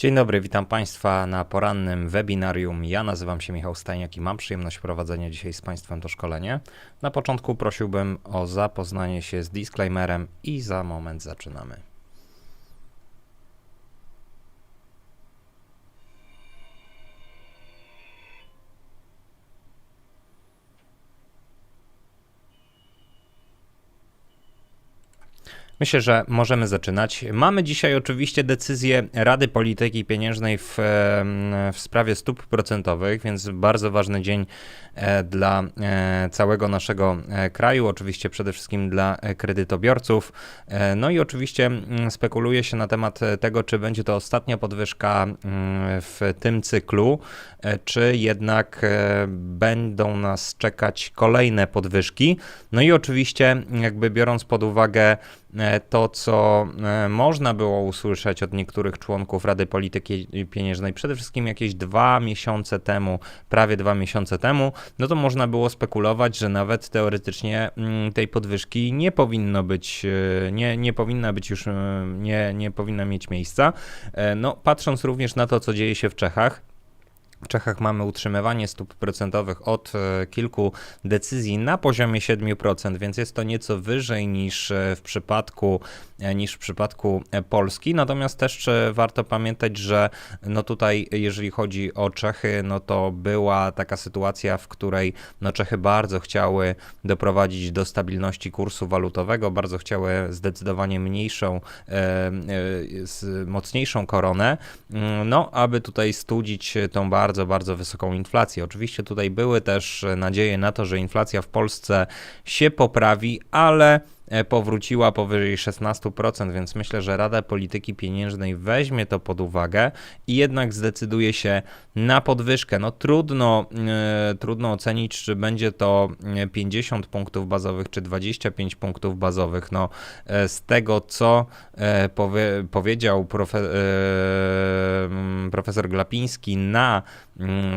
Dzień dobry, witam Państwa na porannym webinarium. Ja nazywam się Michał Stajniak i mam przyjemność prowadzenia dzisiaj z Państwem to szkolenie. Na początku prosiłbym o zapoznanie się z disclaimerem i za moment zaczynamy. Myślę, że możemy zaczynać. Mamy dzisiaj oczywiście decyzję Rady Polityki Pieniężnej w, w sprawie stóp procentowych, więc bardzo ważny dzień e, dla e, całego naszego e, kraju, oczywiście przede wszystkim dla kredytobiorców. No i oczywiście mm, spekuluje się na temat tego, czy będzie to ostatnia podwyżka mm, w tym cyklu, czy jednak będą nas czekać kolejne podwyżki. No i oczywiście, jakby biorąc pod uwagę to, co e, można było usłyszeć od niektórych członków Rady Polityki Pieniężnej, przede wszystkim jakieś dwa miesiące temu, prawie dwa miesiące temu, no to można było spekulować, że nawet teoretycznie mm, tej podwyżki nie powinno być, e, nie, nie powinna być już, e, nie, nie powinna mieć miejsca. E, No, patrząc również na to, co dzieje się w Czechach, w Czechach mamy utrzymywanie stóp procentowych od e, kilku decyzji na poziomie 7%, więc jest to nieco wyżej niż e, w przypadku, niż w przypadku e, Polski. Natomiast też e, warto pamiętać, że no tutaj, jeżeli chodzi o Czechy, no to była taka sytuacja, w której no Czechy bardzo chciały doprowadzić do stabilności kursu walutowego, bardzo chciały zdecydowanie mniejszą, e, e, mocniejszą koronę, Mm, no aby tutaj studzić tą bardzo, bardzo wysoką inflację. Oczywiście tutaj były też nadzieje na to, że inflacja w Polsce się poprawi, ale e, powróciła powyżej 16%, więc myślę, że Rada Polityki Pieniężnej weźmie to pod uwagę i jednak zdecyduje się na podwyżkę. No trudno, e, trudno ocenić, czy będzie to e, 50 punktów bazowych, czy 25 punktów bazowych. No e, z tego, co e, powie, powiedział profe, e, mm, profesor Glapiński na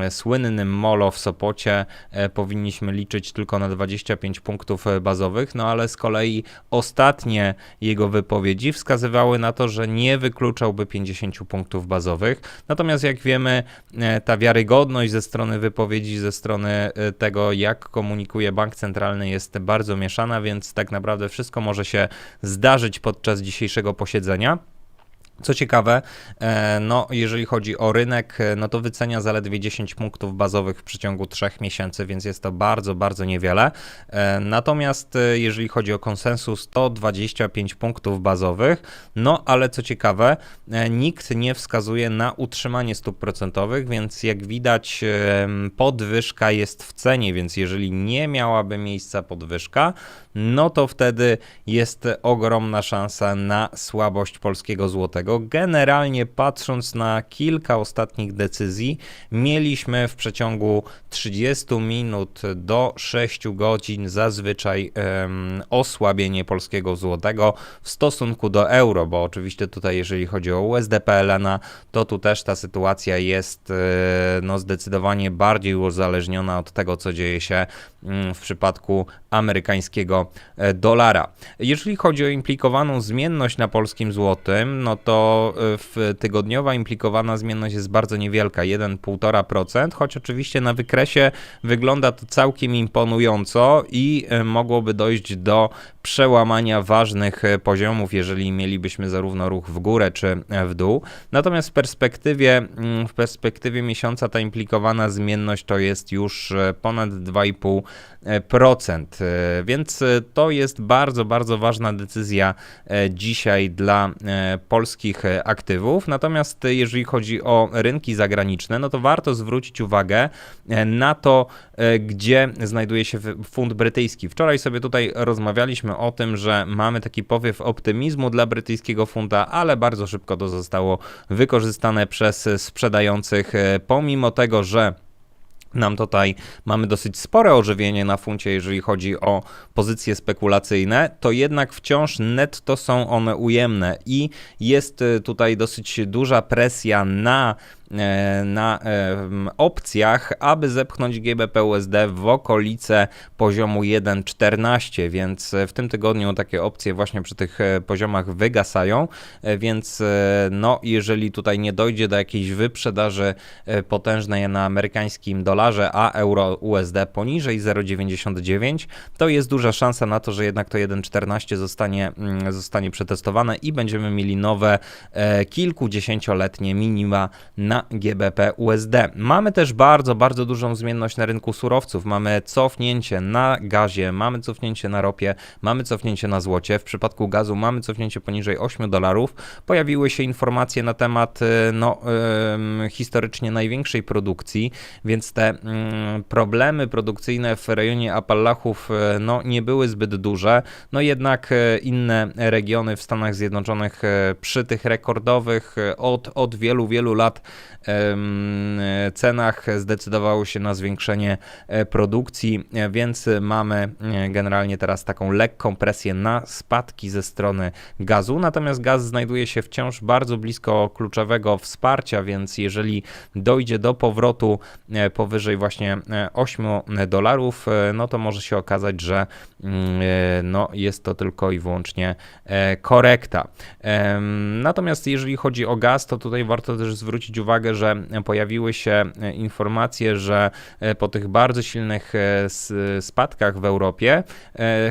słynnym molo w Sopocie, e, powinniśmy liczyć tylko na 25 punktów e, bazowych, no ale z kolei ostatnie jego wypowiedzi wskazywały na to, że nie wykluczałby 50 punktów bazowych. Natomiast jak wiemy, e, ta wiarygodność ze strony wypowiedzi, ze strony tego, jak komunikuje bank centralny, jest bardzo mieszana, więc tak naprawdę wszystko może się zdarzyć podczas dzisiejszego posiedzenia. Co ciekawe, e, no jeżeli chodzi o rynek, e, no to wycenia zaledwie 10 punktów bazowych w przeciągu 3 miesięcy, więc jest to bardzo, bardzo niewiele. E, Natomiast jeżeli chodzi o konsensus, to 25 punktów bazowych. No ale co ciekawe, nikt nie wskazuje na utrzymanie stóp procentowych, więc jak widać, podwyżka jest w cenie, więc jeżeli nie miałaby miejsca podwyżka, no to wtedy jest ogromna szansa na słabość polskiego złotego. Generalnie patrząc na kilka ostatnich decyzji, mieliśmy w przeciągu 30 minut do 6 godzin zazwyczaj em, osłabienie polskiego złotego w stosunku do euro, bo oczywiście tutaj jeżeli chodzi o USD PLN, to tu też ta sytuacja jest e, no, zdecydowanie bardziej uzależniona od tego, co dzieje się mm, w przypadku amerykańskiego e, dolara. Jeżeli chodzi o implikowaną zmienność na polskim złotym, no to e, w tygodniowa implikowana zmienność jest bardzo niewielka, 1,5%, choć oczywiście na wykresie wygląda to całkiem imponująco i e, mogłoby dojść do przełamania ważnych e, poziomów, jeżeli mielibyśmy zarówno ruch w górę czy e, w dół. Natomiast w perspektywie, mm, w perspektywie miesiąca ta implikowana zmienność to jest już e, ponad 2,5%. E, Więc to jest bardzo, bardzo ważna decyzja dzisiaj dla polskich aktywów. Natomiast jeżeli chodzi o rynki zagraniczne, no to warto zwrócić uwagę na to, gdzie znajduje się funt brytyjski. Wczoraj sobie tutaj rozmawialiśmy o tym, że mamy taki powiew optymizmu dla brytyjskiego funta, ale bardzo szybko to zostało wykorzystane przez sprzedających, e, pomimo tego, że nam tutaj mamy dosyć spore ożywienie na funcie, jeżeli chodzi o pozycje spekulacyjne, to jednak wciąż netto są one ujemne i jest y, tutaj dosyć duża presja na E, na opcjach, aby zepchnąć GBP USD w okolice poziomu 1.14, więc w tym tygodniu takie opcje właśnie przy tych e, poziomach wygasają, e, więc no jeżeli tutaj nie dojdzie do jakiejś wyprzedaży potężnej na amerykańskim dolarze, a euro USD poniżej 0,99, to jest duża szansa na to, że jednak to 1.14 zostanie, mm, zostanie przetestowane i będziemy mieli nowe kilkudziesięcioletnie minima na GBP USD. Mamy też bardzo, bardzo dużą zmienność na rynku surowców. Mamy cofnięcie na gazie, mamy cofnięcie na ropie, mamy cofnięcie na złocie. W przypadku gazu mamy cofnięcie poniżej 8 dolarów. Pojawiły się informacje na temat y, no, historycznie największej produkcji, więc te yy, problemy produkcyjne w rejonie Appalachów yy, no, nie były zbyt duże. No jednak y, inne regiony w Stanach Zjednoczonych y, przy tych rekordowych od, od wielu, wielu lat cenach zdecydowało się na zwiększenie e, produkcji, e, więc mamy e, generalnie teraz taką lekką presję na spadki ze strony gazu. Natomiast gaz znajduje się wciąż bardzo blisko kluczowego wsparcia, więc jeżeli dojdzie do powrotu powyżej właśnie 8 dolarów, no to może się okazać, że mm, no, jest to tylko i wyłącznie korekta. Natomiast jeżeli chodzi o gaz, to tutaj warto też zwrócić uwagę, że pojawiły się e, informacje, że e, po tych bardzo silnych e, spadkach w Europie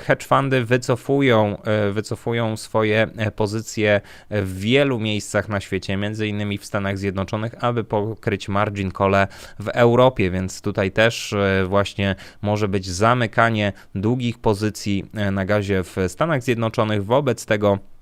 hedge fundy wycofują, wycofują swoje pozycje w wielu miejscach na świecie, między innymi w Stanach Zjednoczonych, aby pokryć margin call w Europie, więc tutaj też właśnie może być zamykanie długich pozycji na gazie w Stanach Zjednoczonych wobec tego E,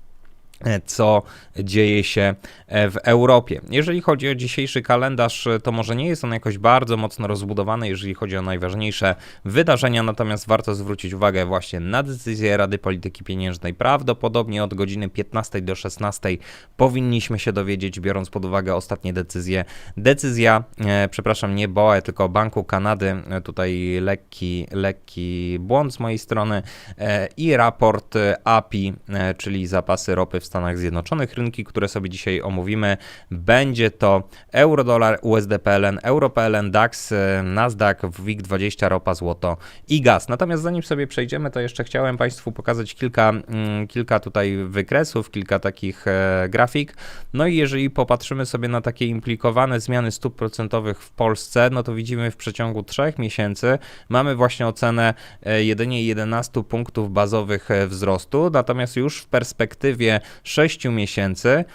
co dzieje się e, w Europie. Jeżeli chodzi o dzisiejszy kalendarz, e, to może nie jest on jakoś bardzo mocno rozbudowany, jeżeli chodzi o najważniejsze wydarzenia, natomiast warto zwrócić uwagę właśnie na decyzję Rady Polityki Pieniężnej. Prawdopodobnie od godziny 15 do 16 powinniśmy się dowiedzieć, biorąc pod uwagę ostatnie decyzje. Decyzja, e, przepraszam, nie BOE, tylko Banku Kanady, tutaj lekki, lekki błąd z mojej strony e, i raport API, e, czyli zapasy ropy w Stanach Zjednoczonych. Rynki, które sobie dzisiaj omówimy, będzie to euro-dolar, USD-PLN, euro-PLN, DAX, e, Nasdaq, WIG20, ropa, złoto i gaz. Natomiast zanim sobie przejdziemy, to jeszcze chciałem Państwu pokazać kilka, mm, kilka tutaj wykresów, kilka takich e, grafik. No i jeżeli popatrzymy sobie na takie implikowane zmiany stóp procentowych w Polsce, no to widzimy w przeciągu trzech miesięcy mamy właśnie ocenę e, jedynie 11 punktów bazowych wzrostu, natomiast już w perspektywie 6 miesięcy,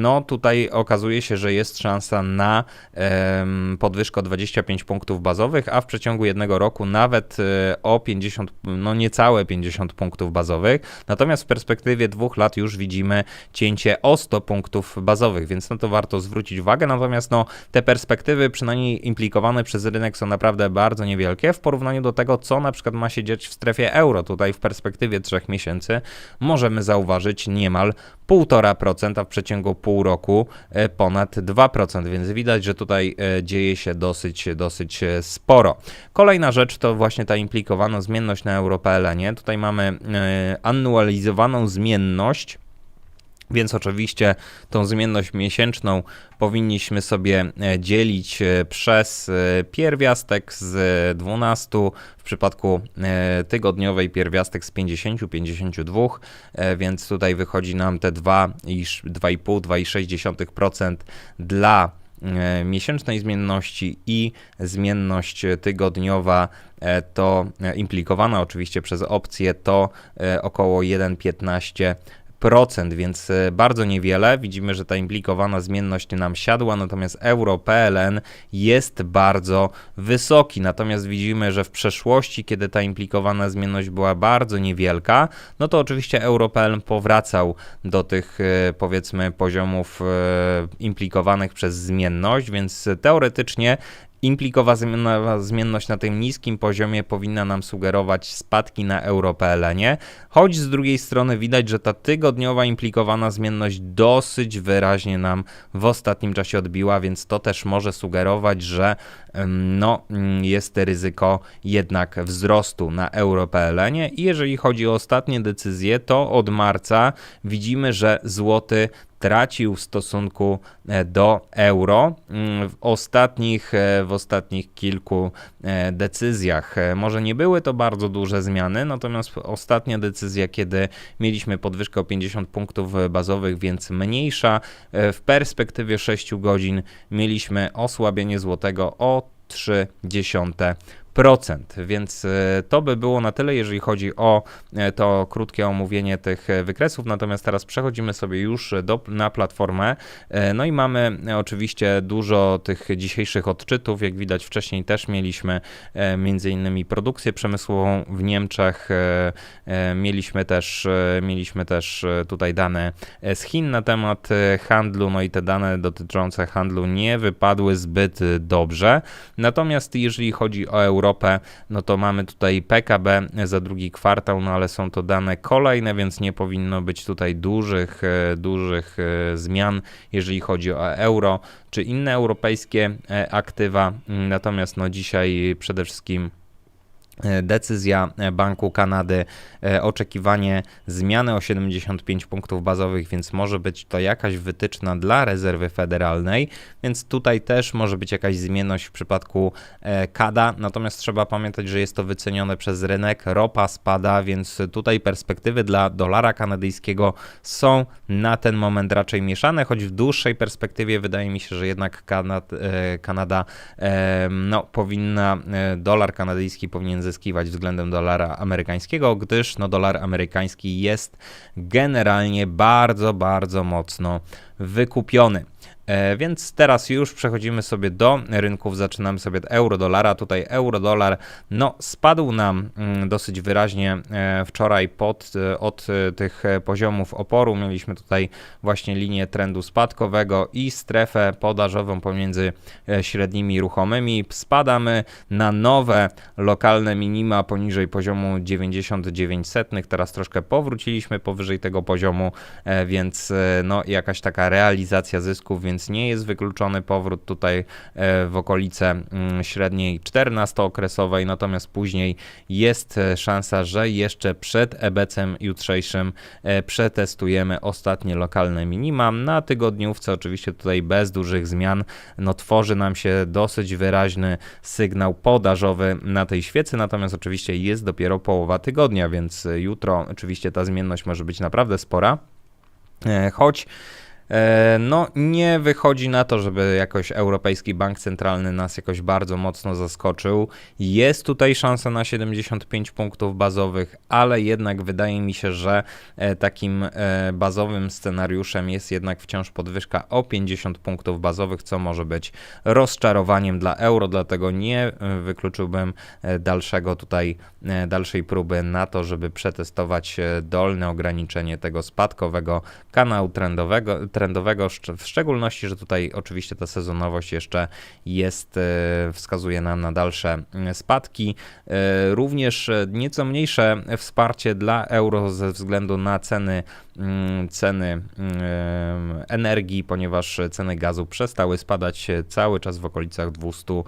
no tutaj okazuje się, że jest szansa na podwyżkę o 25 punktów bazowych, a w przeciągu jednego roku nawet e, o 50, no niecałe 50 punktów bazowych. Natomiast w perspektywie dwóch lat już widzimy cięcie o 100 punktów bazowych, więc na to warto zwrócić uwagę. Natomiast no, te perspektywy, przynajmniej implikowane przez rynek, są naprawdę bardzo niewielkie w porównaniu do tego, co na przykład ma się dziać w strefie euro. Tutaj w perspektywie trzech miesięcy możemy zauważyć niemal 1,5%, a w przeciągu pół roku e, ponad 2%, więc widać, że tutaj e, dzieje się dosyć, dosyć e, sporo. Kolejna rzecz to właśnie ta implikowana zmienność na EuroPLN. Tutaj mamy annualizowaną zmienność więc oczywiście tą zmienność miesięczną powinniśmy sobie e, dzielić e, przez e, pierwiastek z 12, w przypadku tygodniowej pierwiastek z 50-52, więc tutaj wychodzi nam te 2,5-2,6% dla miesięcznej zmienności i zmienność tygodniowa to implikowana oczywiście przez opcję to około 1,15 więc e, bardzo niewiele. Widzimy, że ta implikowana zmienność nam siadła, natomiast euro PLN jest bardzo wysoki. Natomiast widzimy, że w przeszłości, kiedy ta implikowana zmienność była bardzo niewielka, no to oczywiście euro PLN powracał do tych e, powiedzmy poziomów e, implikowanych przez zmienność, więc teoretycznie implikowana zmienność na tym niskim poziomie powinna nam sugerować spadki na euro-PLN-ie, choć z drugiej strony widać, że ta tygodniowa implikowana zmienność dosyć wyraźnie nam w ostatnim czasie odbiła, więc to też może sugerować, że no, jest ryzyko jednak wzrostu na euro-PLN-ie i jeżeli chodzi o ostatnie decyzje, to od marca widzimy, że złoty tracił w stosunku e, do euro mm, w ostatnich, e, w ostatnich kilku e, decyzjach. Może nie były to bardzo duże zmiany, natomiast ostatnia decyzja, kiedy mieliśmy podwyżkę o 50 punktów bazowych, więc mniejsza, w perspektywie 6 godzin mieliśmy osłabienie złotego o 0,3 więc e, to by było na tyle, jeżeli chodzi o e, to krótkie omówienie tych e, wykresów. Natomiast teraz przechodzimy sobie już do, na platformę. No i mamy oczywiście dużo tych dzisiejszych odczytów. Jak widać wcześniej też mieliśmy między innymi produkcję przemysłową w Niemczech. Mieliśmy też, mieliśmy też tutaj dane z Chin na temat handlu, no i te dane dotyczące handlu nie wypadły zbyt dobrze. Natomiast jeżeli chodzi o euro, Europę, no to mamy tutaj PKB za drugi kwartał, no ale są to dane kolejne, więc nie powinno być tutaj dużych, e, dużych e, zmian, jeżeli chodzi o euro czy inne europejskie e, aktywa. Natomiast no dzisiaj przede wszystkim decyzja e, Banku Kanady, e, oczekiwanie zmiany o 75 punktów bazowych, więc może być to jakaś wytyczna dla rezerwy federalnej, więc tutaj też może być jakaś zmienność w przypadku KADA, natomiast trzeba pamiętać, że jest to wycenione przez rynek, ropa spada, więc tutaj perspektywy dla dolara kanadyjskiego są na ten moment raczej mieszane, choć w dłuższej perspektywie wydaje mi się, że jednak Kanad, Kanada no, powinna, dolar kanadyjski powinien zyskiwać względem dolara amerykańskiego, gdyż no, dolar amerykański jest generalnie bardzo, bardzo mocno wykupiony. E, więc teraz już przechodzimy sobie do rynków, zaczynamy sobie od euro-dolara. Tutaj euro-dolar no, spadł nam mm, dosyć wyraźnie e, wczoraj pod, e, od tych poziomów oporu. Mieliśmy tutaj właśnie linię trendu spadkowego i strefę podażową pomiędzy średnimi ruchomymi. Spadamy na nowe lokalne minima poniżej poziomu 99 setnych. Teraz troszkę powróciliśmy powyżej tego poziomu, więc no, jakaś taka realizacja zysków, więc więc nie jest wykluczony powrót tutaj e, w okolice mm, średniej 14-okresowej, natomiast później jest e, szansa, że jeszcze przed EBC-em jutrzejszym e, przetestujemy ostatnie lokalne minima. Na tygodniówce oczywiście tutaj bez dużych zmian, no tworzy nam się dosyć wyraźny sygnał podażowy na tej świecy, natomiast oczywiście jest dopiero połowa tygodnia, więc jutro oczywiście ta zmienność może być naprawdę spora. Choć no, nie wychodzi na to, żeby jakoś Europejski Bank Centralny nas jakoś bardzo mocno zaskoczył. Jest tutaj szansa na 75 punktów bazowych, ale jednak wydaje mi się, że e, takim e, bazowym scenariuszem jest jednak wciąż podwyżka o 50 punktów bazowych, co może być rozczarowaniem dla euro, dlatego nie wykluczyłbym dalszego tutaj, dalszej próby na to, żeby przetestować dolne ograniczenie tego spadkowego kanału trendowego trendowego, w szczególności, że tutaj oczywiście ta sezonowość jeszcze jest, e, wskazuje nam na dalsze mm, spadki. E, również nieco mniejsze wsparcie dla euro ze względu na ceny ceny mm, energii, ponieważ ceny gazu przestały spadać cały czas w okolicach 200,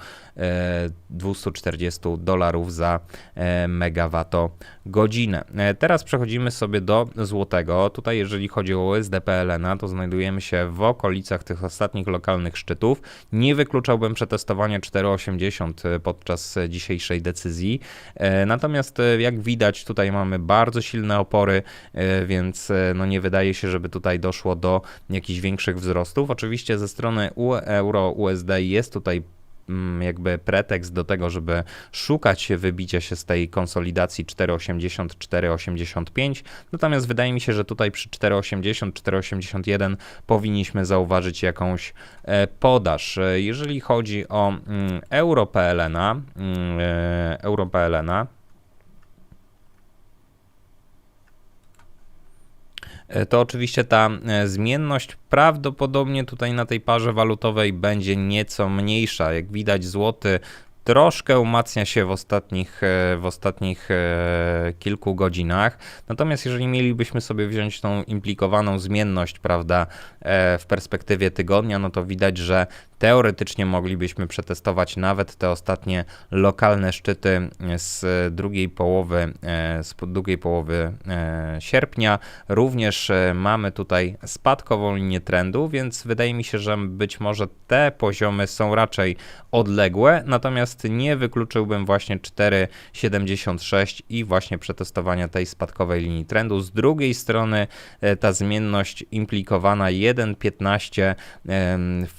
240 e, dolarów za e, megawattogodzinę. E, teraz przechodzimy sobie do złotego. Tutaj jeżeli chodzi o USD PLN, to znajdujemy się w okolicach tych ostatnich lokalnych szczytów. Nie wykluczałbym przetestowania 4,80 podczas dzisiejszej decyzji. Natomiast jak widać tutaj mamy bardzo silne opory, więc no nie wydaje się, żeby tutaj doszło do jakichś większych wzrostów. Oczywiście ze strony euro USD jest tutaj mm, jakby pretekst do tego, żeby szukać wybicia się z tej konsolidacji 4,80, 4,85. Natomiast wydaje mi się, że tutaj przy 4,80, 4,81 powinniśmy zauważyć jakąś e, podaż. Jeżeli chodzi o mm, euro PLN, mm, e, euro PLN, to oczywiście ta e, zmienność prawdopodobnie tutaj na tej parze walutowej będzie nieco mniejsza. Jak widać, złoty troszkę umacnia się w ostatnich, e, w ostatnich e, kilku godzinach. Natomiast jeżeli mielibyśmy sobie wziąć tą implikowaną zmienność, prawda, e, w perspektywie tygodnia, no to widać, że teoretycznie moglibyśmy przetestować nawet te ostatnie lokalne szczyty z drugiej połowy, z drugiej połowy sierpnia. Również mamy tutaj spadkową linię trendu, więc wydaje mi się, że być może te poziomy są raczej odległe, natomiast Natomiast nie wykluczyłbym właśnie 4,76 i właśnie przetestowania tej spadkowej linii trendu. Z drugiej strony e, ta zmienność implikowana 1,15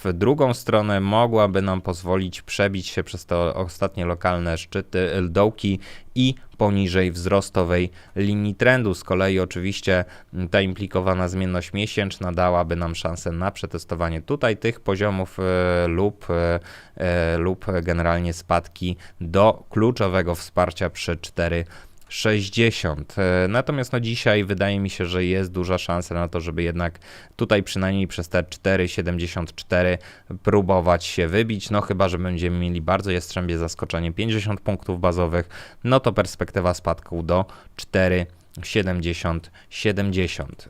w drugą stronę mogłaby nam pozwolić przebić się przez te ostatnie lokalne szczyty, dołki i poniżej wzrostowej linii trendu. Z kolei oczywiście ta implikowana zmienność miesięczna dałaby nam szansę na przetestowanie tutaj tych poziomów e, lub, e, e, lub generalnie spadki do kluczowego wsparcia przy 4 60. E, natomiast no dzisiaj wydaje mi się, że jest duża szansa na to, żeby jednak tutaj przynajmniej przez te 4,74 próbować się wybić. No chyba, że będziemy mieli bardzo jastrzębie zaskoczenie 50 punktów bazowych, no to perspektywa spadku do 4. 70, 70.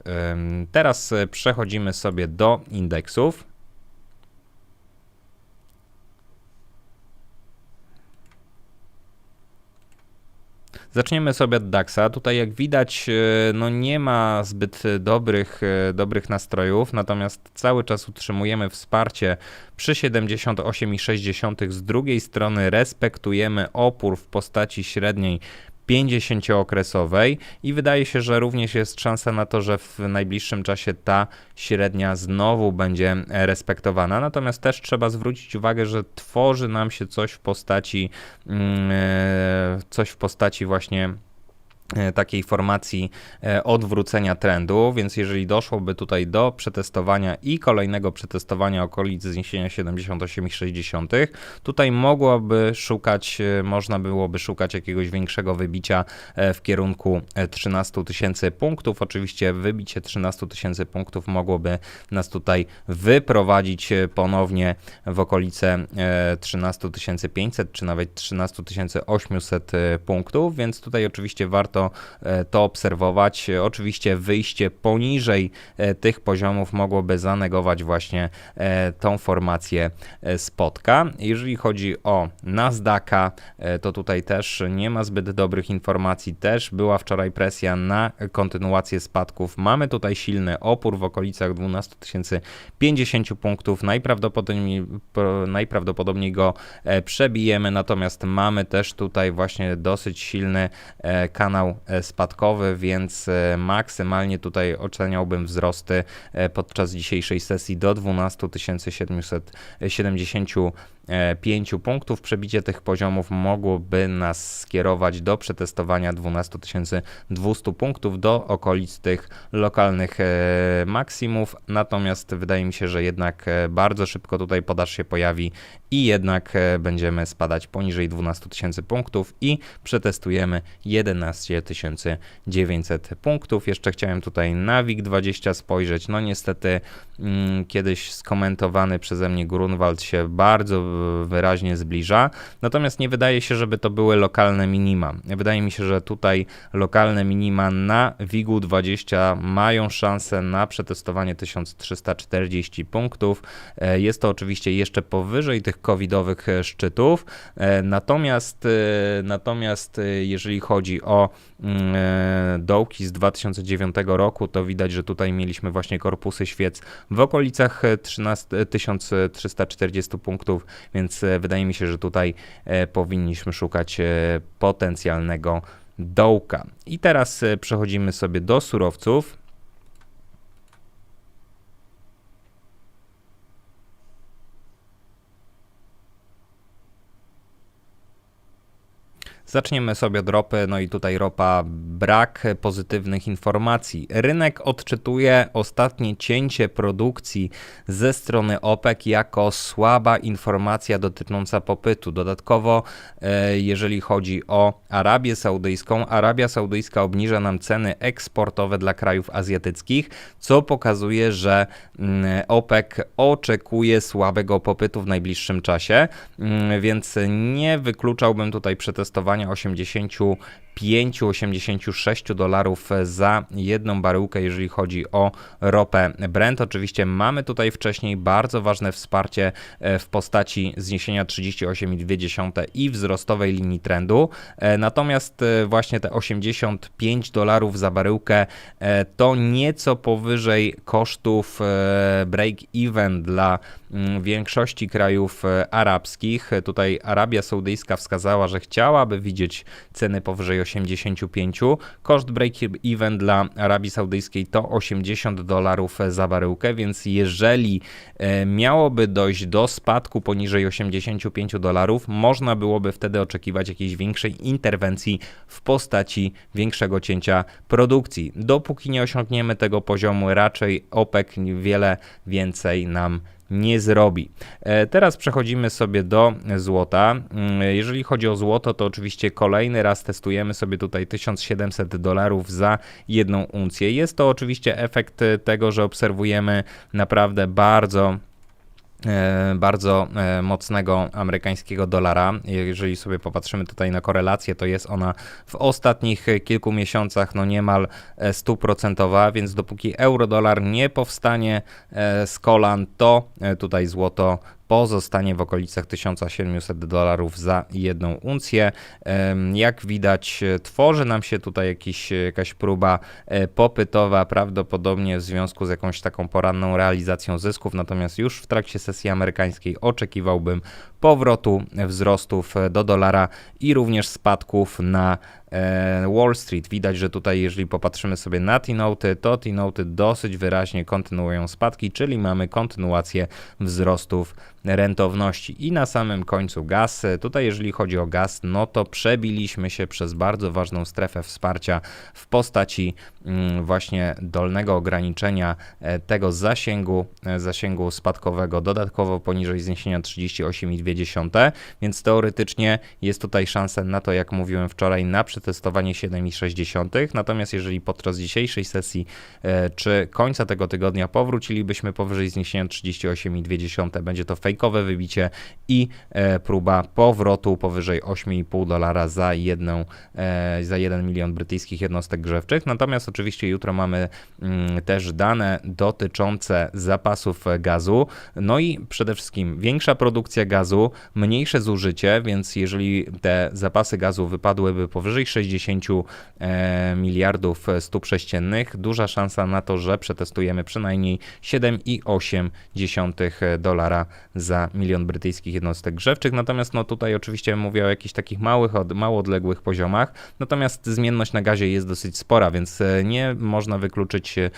Teraz e, przechodzimy sobie do indeksów. Zaczniemy sobie od DAXa. Tutaj jak widać, e, no nie ma zbyt dobrych, e, dobrych nastrojów, natomiast cały czas utrzymujemy wsparcie przy 78,6. Z drugiej strony respektujemy opór w postaci średniej 50-okresowej i wydaje się, że również jest szansa na to, że w najbliższym czasie ta średnia znowu będzie respektowana. Natomiast też trzeba zwrócić uwagę, że tworzy nam się coś w postaci mm, e, coś w postaci właśnie takiej formacji e, odwrócenia trendu, więc jeżeli doszłoby tutaj do przetestowania i kolejnego przetestowania okolic zniesienia 78,6, tutaj mogłoby szukać, e, można byłoby szukać jakiegoś większego wybicia w kierunku 13 tysięcy punktów. Oczywiście wybicie 13 tysięcy punktów mogłoby nas tutaj wyprowadzić ponownie w okolice 13 500 czy nawet 13 800 punktów, więc tutaj oczywiście warto warto e, to obserwować. Oczywiście wyjście poniżej e, tych poziomów mogłoby zanegować właśnie e, tą formację spotka. Jeżeli chodzi o Nasdaqa, to tutaj też nie ma zbyt dobrych informacji. Też była wczoraj presja na kontynuację spadków. Mamy tutaj silny opór w okolicach 12 050 punktów. Najprawdopodobniej, najprawdopodobniej go przebijemy, natomiast mamy też tutaj właśnie dosyć silny kanał E, spadkowy, więc e, maksymalnie tutaj oceniałbym wzrosty e, podczas dzisiejszej sesji do 12 770 5 e, punktów. Przebicie tych poziomów mogłoby nas skierować do przetestowania 12 200 punktów do okolic tych lokalnych e, maksimów. Natomiast wydaje mi się, że jednak e, bardzo szybko tutaj podaż się pojawi i jednak będziemy spadać poniżej 12 tysięcy punktów i przetestujemy 11 900 punktów. Jeszcze chciałem tutaj na WIG20 spojrzeć. No niestety mm, kiedyś skomentowany przeze mnie Grunwald się bardzo wyraźnie zbliża. Natomiast nie wydaje się, żeby to były lokalne minima. Wydaje mi się, że tutaj lokalne minima na WIG-u 20 mają szansę na przetestowanie 1340 punktów. E, jest to oczywiście jeszcze powyżej tych covidowych e, szczytów. E, natomiast natomiast jeżeli chodzi o mm, dołki z 2009 roku, to widać, że tutaj mieliśmy właśnie korpusy świec w okolicach 13, 1340 punktów, więc e, wydaje mi się, że tutaj e, powinniśmy szukać e, potencjalnego dołka. I teraz przechodzimy sobie do surowców. Zaczniemy sobie od ropy, no i tutaj ropa brak pozytywnych informacji. Rynek odczytuje ostatnie cięcie produkcji ze strony OPEC jako słaba informacja dotycząca popytu. Dodatkowo, e, jeżeli chodzi o Arabię Saudyjską, Arabia Saudyjska obniża nam ceny eksportowe dla krajów azjatyckich, co pokazuje, że mm, OPEC oczekuje słabego popytu w najbliższym czasie, mm, więc nie wykluczałbym tutaj przetestowania 85-86 dolarów za jedną baryłkę, jeżeli chodzi o ropę Brent. Oczywiście mamy tutaj wcześniej bardzo ważne wsparcie e, w postaci zniesienia 38,2 i wzrostowej linii trendu. E, Natomiast e, właśnie te 85 dolarów za baryłkę to nieco powyżej kosztów break-even dla mm, większości krajów arabskich. Tutaj Arabia Saudyjska wskazała, że chciałaby widzieć ceny powyżej 85. Koszt break-even dla Arabii Saudyjskiej to 80 dolarów za baryłkę, więc jeżeli e, miałoby dojść do spadku poniżej 85 dolarów, można byłoby wtedy oczekiwać jakiejś większej interwencji w postaci większego cięcia produkcji. Dopóki nie osiągniemy tego poziomu, raczej OPEC wiele więcej nam nie zrobi. E, Teraz przechodzimy sobie do złota. Mm, Jeżeli chodzi o złoto, to oczywiście kolejny raz testujemy sobie tutaj 1700 dolarów za jedną uncję. Jest to oczywiście efekt tego, że obserwujemy naprawdę bardzo bardzo e, mocnego amerykańskiego dolara. Jeżeli sobie popatrzymy tutaj na korelację, to jest ona w ostatnich e, kilku miesiącach no niemal e, stuprocentowa, więc dopóki euro-dolar nie powstanie e, z kolan, to e, tutaj złoto pozostanie w okolicach 1700 dolarów za jedną uncję. Jak widać, e, tworzy nam się tutaj jakiś, jakaś próba e, popytowa, prawdopodobnie w związku z jakąś taką poranną realizacją zysków, natomiast już w trakcie sesji amerykańskiej oczekiwałbym powrotu wzrostów do dolara i również spadków na e, Wall Street. Widać, że tutaj, jeżeli popatrzymy sobie na T-noty, to T-noty dosyć wyraźnie kontynuują spadki, czyli mamy kontynuację wzrostów rentowności. I na samym końcu gaz. Tutaj, jeżeli chodzi o gaz, no to przebiliśmy się przez bardzo ważną strefę wsparcia w postaci mm, właśnie dolnego ograniczenia e, tego zasięgu, e, zasięgu spadkowego dodatkowo poniżej zniesienia 38,2, więc teoretycznie jest tutaj szansa na to, jak mówiłem wczoraj, na przetestowanie 7,6. Natomiast jeżeli podczas dzisiejszej sesji e, czy końca tego tygodnia powrócilibyśmy powyżej zniesienia 38,2, będzie to fejkowe wybicie i e, próba powrotu powyżej 8,5 dolara za jedną, e, za 1 milion brytyjskich jednostek grzewczych. Natomiast oczywiście jutro mamy mm, też dane dotyczące zapasów gazu. No i przede wszystkim większa produkcja gazu, mniejsze zużycie, więc jeżeli te zapasy gazu wypadłyby powyżej 60 e, miliardów stóp sześciennych, duża szansa na to, że przetestujemy przynajmniej 7,8 dolara za milion brytyjskich jednostek grzewczych. Natomiast no tutaj oczywiście mówię o jakichś takich małych, mało odległych poziomach. Natomiast zmienność na gazie jest dosyć spora, więc e, nie można wykluczyć e,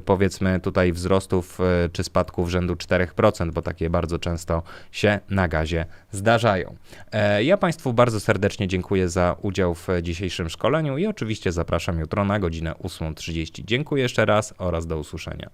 powiedzmy tutaj wzrostów czy spadków rzędu 4%, bo takie bardzo często się na gazie razie zdarzają. E, ja Państwu bardzo serdecznie dziękuję za udział w dzisiejszym szkoleniu i oczywiście zapraszam jutro na godzinę 8.30. Dziękuję jeszcze raz oraz do usłyszenia.